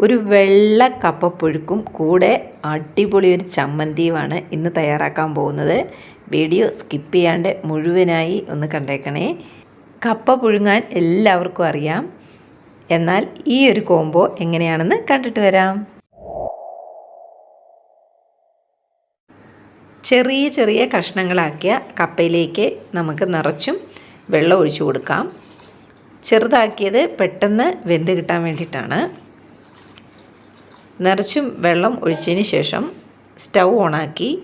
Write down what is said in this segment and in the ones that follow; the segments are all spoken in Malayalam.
ഒരു വെള്ള കപ്പപ്പുഴുക്കും കൂടെ അടിപൊളി ഒരു ചമ്മന്തിയുമാണ് ഇന്ന് തയ്യാറാക്കാൻ പോകുന്നത്. വീഡിയോ സ്കിപ്പ് ചെയ്യാണ്ട് മുഴുവനായി ഒന്ന് കണ്ടേക്കണേ. കപ്പ പുഴുങ്ങാൻ എല്ലാവർക്കും അറിയാം. എന്നാൽ ഈ ഒരു കോംബോ എങ്ങനെയാണെന്ന് കണ്ടിട്ട് വരാം. ചെറിയ ചെറിയ കഷ്ണങ്ങളാക്കിയ കപ്പയിലേക്ക് നമുക്ക് നിറച്ചും വെള്ളം ഒഴിച്ചു കൊടുക്കാം. ചെറുതാക്കിയത് പെട്ടെന്ന് വെന്ത് കിട്ടാൻ വേണ്ടിയിട്ടാണ്. നിറച്ചും വെള്ളം ഒഴിച്ചതിന് ശേഷം സ്റ്റൗ ഓണാക്കി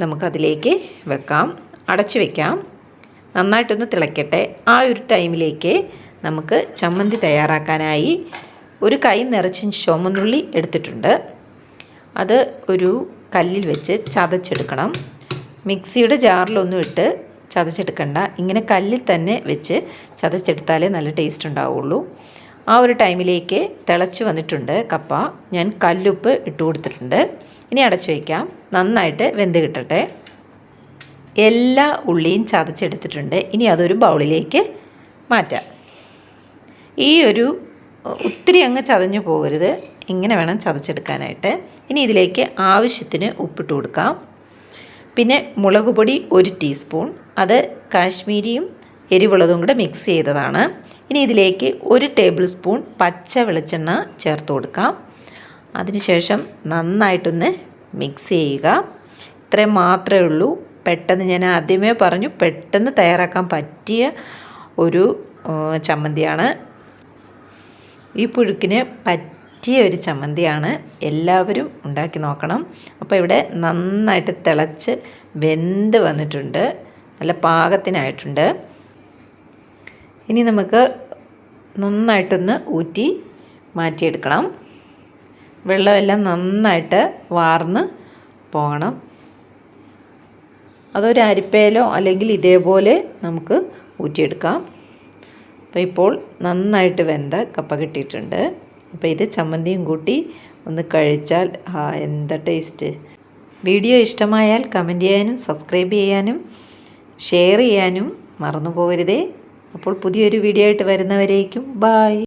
നമുക്കതിലേക്ക് വെക്കാം. അടച്ചു വെക്കാം. നന്നായിട്ടൊന്ന് തിളയ്ക്കട്ടെ ആ ഒരു ടൈമിലേക്ക് നമുക്ക് ചമ്മന്തി തയ്യാറാക്കാനായി ഒരു കൈ നിറച്ച് ചുമന്നുള്ളി എടുത്തിട്ടുണ്ട്. അത് ഒരു കല്ലിൽ വെച്ച് ചതച്ചെടുക്കണം. മിക്സിയുടെ ജാറിലൊന്നും ഇട്ട് ചതച്ചെടുക്കണ്ട. ഇങ്ങനെ കല്ലിൽ തന്നെ വെച്ച് ചതച്ചെടുത്താലേ നല്ല ടേസ്റ്റ് ഉണ്ടാവുള്ളൂ. ആ ഒരു ടൈമിലേക്ക് തിളച്ച് വന്നിട്ടുണ്ട് കപ്പ. ഞാൻ കല്ലുപ്പ് ഇട്ട് കൊടുത്തിട്ടുണ്ട്. ഇനി അടച്ചു വയ്ക്കാം. നന്നായിട്ട് വെന്ത് കിട്ടട്ടെ. എല്ലാ ഉള്ളിയും ചതച്ചെടുത്തിട്ടുണ്ട്. ഇനി അതൊരു ബൗളിലേക്ക് മാറ്റാം. ഈ ഒരു ഒത്തിരി അങ്ങ് ചതഞ്ഞു പോകരുത്. ഇങ്ങനെ വേണം ചതച്ചെടുക്കാനായിട്ട്. ഇനി ഇതിലേക്ക് ആവശ്യത്തിന് ഉപ്പിട്ട് കൊടുക്കാം. പിന്നെ മുളക് പൊടി ഒരു ടീസ്പൂൺ. അത് കാശ്മീരിയും എരിവുള്ളതും കൂടെ മിക്സ് ചെയ്തതാണ്. ഇനി ഇതിലേക്ക് ഒരു ടേബിൾ സ്പൂൺ പച്ച വെളിച്ചെണ്ണ ചേർത്ത് കൊടുക്കാം. അതിനുശേഷം നന്നായിട്ടൊന്ന് മിക്സ് ചെയ്യുക. ഇത്രയും മാത്രമേ ഉള്ളൂ. പെട്ടെന്ന് ഞാൻ ആദ്യമേ പറഞ്ഞു പെട്ടെന്ന് തയ്യാറാക്കാൻ പറ്റിയ ഒരു ചമ്മന്തിയാണ്. ഈ പുഴുക്കിന് പറ്റിയ ഒരു ചമ്മന്തിയാണ്. എല്ലാവരും ഉണ്ടാക്കി നോക്കണം. അപ്പോൾ ഇവിടെ നന്നായിട്ട് തിളച്ച് വെന്ത് വന്നിട്ടുണ്ട്. നല്ല പാകത്തിനായിട്ടുണ്ട്. ഇനി നമുക്ക് നന്നായിട്ടൊന്ന് ഊറ്റി മാറ്റിയെടുക്കണം. വെള്ളമെല്ലാം നന്നായിട്ട് വാർന്ന് പോകണം. അതൊരു അരിപ്പയിലോ അല്ലെങ്കിൽ ഇതേപോലെ നമുക്ക് ഊറ്റിയെടുക്കാം. അപ്പോൾ ഇപ്പോൾ നന്നായിട്ട് വെന്ത കപ്പ കിട്ടിയിട്ടുണ്ട്. അപ്പോൾ ഇത് ചമ്മന്തിയും കൂട്ടി ഒന്ന് കഴിച്ചാൽ ആ എന്താ ടേസ്റ്റ്? വീഡിയോ ഇഷ്ടമായാൽ കമന്റ് ചെയ്യാനും സബ്സ്ക്രൈബ് ചെയ്യാനും ഷെയർ ചെയ്യാനും മറന്നു പോകരുതേ. അപ്പോൾ പുതിയൊരു വീഡിയോ ആയിട്ട് വരുന്നവരേക്കും ബായ്